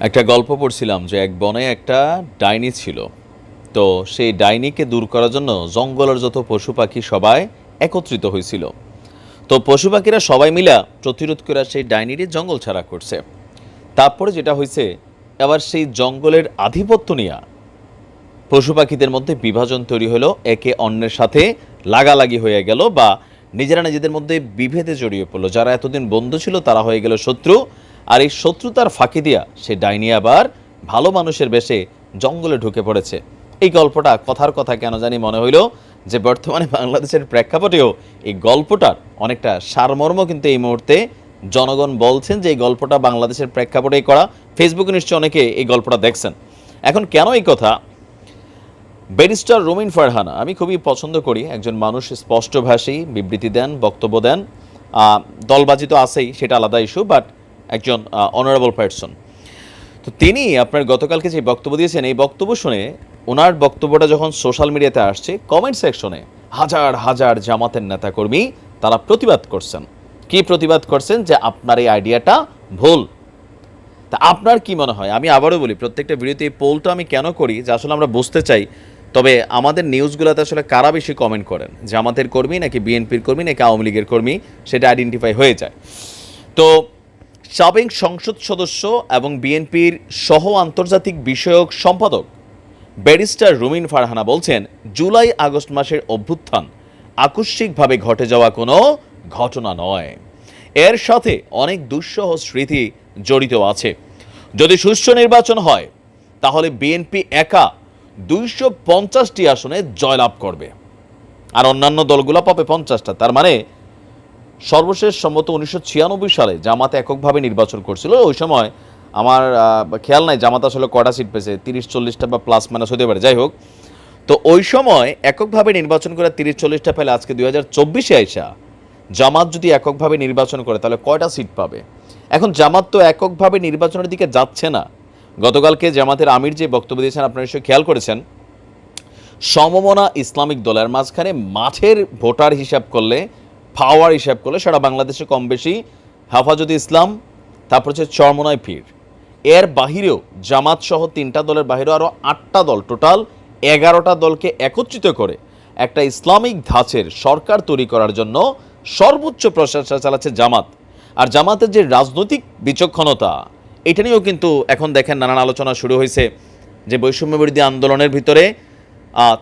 একটা গল্প পড়ছিলাম যে এক বনে একটা ডাইনি ছিল। তো সেই ডাইনিকে দূর করার জন্য জঙ্গলের যত পশু পাখি সবাই একত্রিত হয়েছিল। তো পশু পাখিরা সবাই মিলা প্রতিরোধ করে সেই ডাইনিটি জঙ্গল ছাড়া করছে। তারপরে যেটা হয়েছে, এবার সেই জঙ্গলের আধিপত্য নিয়ে পশু পাখিদের মধ্যে বিভাজন তৈরি হলো, একে অন্যের সাথে লাগালাগি হয়ে গেল বা নিজেরা নিজেদের মধ্যে বিভেদে জড়িয়ে পড়ল। যারা এতদিন বন্ধু ছিল, তারা হয়ে গেল শত্রু। আর এই শত্রুতার ফাঁকি দিয়া সে ডাইনি আবার ভালো মানুষের বেশে জঙ্গলে ঢুকে পড়েছে। এই গল্পটা কথার কথা কেন জানি মনে হইল যে বর্তমানে বাংলাদেশের প্রেক্ষাপটেও এই গল্পটার অনেকটা সারমর্ম কিন্তু এই মুহূর্তে জনগণ বলছেন যে এই গল্পটা বাংলাদেশের প্রেক্ষাপটেই করা। ফেসবুকে নিশ্চয়ই অনেকে এই গল্পটা দেখছেন। এখন কেন এই কথা? ব্যারিস্টার রোমিন ফারহানা, আমি খুবই পছন্দ করি। একজন মানুষ, স্পষ্টভাষী, বিবৃতি দেন, বক্তব্য দেন। দলবাজি তো আছেই, সেটা আলাদা ইস্যু বাট একজন অনারেবল পার্সন তো তিনি আপনার গতকালকে যে বক্তব্য দিয়েছেন, এই বক্তব্য শুনে ওনার বক্তব্যটা যখন সোশ্যাল মিডিয়াতে আসছে কমেন্ট সেকশনে হাজার হাজার জামাতের নেতাকর্মী তারা প্রতিবাদ করছেন। কি প্রতিবাদ করছেন? যে আপনার এই আইডিয়াটা ভুল। তা আপনার কি মনে হয়? আমি আবারও বলি, প্রত্যেকটা ভিডিওতে এই পোলটা আমি কেন করি? যে আসলে আমরা বুঝতে চাই। তবে আমাদের নিউজগুলোতে আসলে কারা বেশি কমেন্ট করেন? জামাতের কর্মী নাকি বিএনপির কর্মী নাকি আওয়ামী লীগের কর্মী? সেটা আইডেন্টিফাই হয়ে যায়। তো সাবেক সংসদ সদস্য এবং বিএনপির সহ আন্তর্জাতিক বিষয়ক সম্পাদক ব্যারিস্টার রুমিন ফারহানা বলছেন, জুলাই আগস্ট মাসের অভ্যুত্থান আকস্মিকভাবে ঘটে যাওয়া কোনো ঘটনা নয়। এর সাথে অনেক দুঃসহ স্মৃতি জড়িত আছে। যদি সুষ্ঠু নির্বাচন হয়, তাহলে বিএনপি একা দুইশো পঞ্চাশটি আসনে জয়লাভ করবে। আর অন্যান্য দলগুলো পাবে পঞ্চাশটা, তার মানে সর্বশেষ সম্মত উনিশশো ছিয়ানব্বই সালে জামাত এককভাবে নির্বাচন করছিল। ওই সময় আমার খেয়াল নাই, জামাত আসলে কটা সিট পেয়েছে? তিরিশ, চল্লিশটা বা প্লাস মাইনাস হতে পারে। যাই হোক, তো ওই সময় এককভাবে নির্বাচন করে তিরিশ, চল্লিশটা পেলে আজকে দুই হাজার চব্বিশে আইসা জামাত যদি এককভাবে নির্বাচন করে, তাহলে কয়টা সিট পাবে? এখন জামাত তো এককভাবে নির্বাচনের দিকে যাচ্ছে না। গতকালকে জামাতের আমির যে বক্তব্য দিয়েছেন, আপনারা নিশ্চয়ই খেয়াল করেছেন। সমমনা ইসলামিক দলের মাঝখানে মাঠের ভোটার হিসাব করলে পাওয়ার হিসাব করলে সারা বাংলাদেশে কম বেশি হেফাজত ইসলাম, তারপর হচ্ছে চরমনায় পীর। এর বাহিরেও জামাত সহ তিনটা দলের বাহিরেও আরও আটটা দল টোটাল এগারোটা দলকে একত্রিত করে একটা ইসলামিক ধাঁচের সরকার তৈরি করার জন্য সর্বোচ্চ প্রচেষ্টা চালাচ্ছে জামাত। আর জামাতের যে রাজনৈতিক বিচক্ষণতা, এটা নিয়েও কিন্তু এখন দেখেন নানান আলোচনা শুরু হয়েছে যে বৈষম্য বিরোধী আন্দোলনের ভিতরে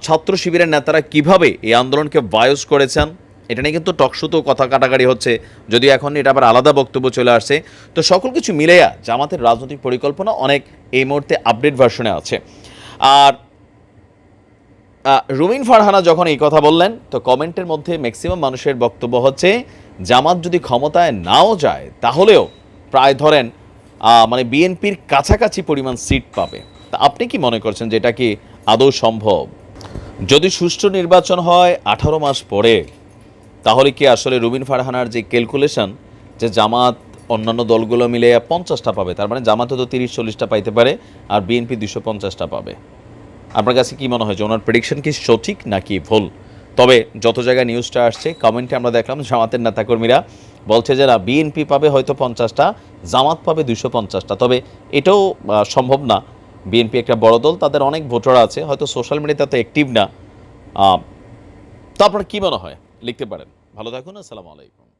ছাত্র শিবিরের নেতারা কীভাবে এই আন্দোলনকে বায়স করেছেন এটা নিয়ে কিন্তু টকশুতো কথা কাটাকাটি হচ্ছে। যদিও এখন এটা আবার আলাদা বক্তব্য চলে আসছে। তো সকল কিছু মিলেয়া জামাতের রাজনৈতিক পরিকল্পনা অনেক এই মুহূর্তে আপডেট ভার্সনে আছে। আর রুমিন ফারহানা যখন এই কথা বললেন, তো কমেন্টের মধ্যে ম্যাক্সিমাম মানুষের বক্তব্য হচ্ছে, জামাত যদি ক্ষমতায় নাও যায়, তাহলেও প্রায় ধরেন মানে বিএনপির কাছাকাছি পরিমাণ সিট পাবে। তা আপনি কি মনে করছেন যে এটা কি আদৌ সম্ভব? যদি সুষ্ঠু নির্বাচন হয়, আঠারো মাস পরে তাহলে কি আসলে রুবিন ফারহানার যে ক্যালকুলেশন যে জামাত অন্যান্য দলগুলো মিলে পঞ্চাশটা পাবে, তার মানে জামাতে তো তিরিশ চল্লিশটা পাইতে পারে আর বিএনপি দুশো পঞ্চাশটা পাবে। আপনার কাছে কি মনে হয় যে ওনার প্রেডিকশন কি সঠিক নাকি ভুল? তবে যত জায়গায় নিউজটা আসছে কমেন্টে আমরা দেখলাম জামাতের নেতাকর্মীরা বলছে যে না বিএনপি পাবে হয়তো পঞ্চাশটা, জামাত পাবে দুশো পঞ্চাশটা। তবে এটাও সম্ভব না। বিএনপি একটা বড় দল, তাদের অনেক ভোটার আছে, হয়তো সোশ্যাল মিডিয়াতে অ্যাক্টিভ না। তো আপনার কি মনে হয়? লিখতে পারেন। ভালো থাকুন আসসালামু আলাইকুম।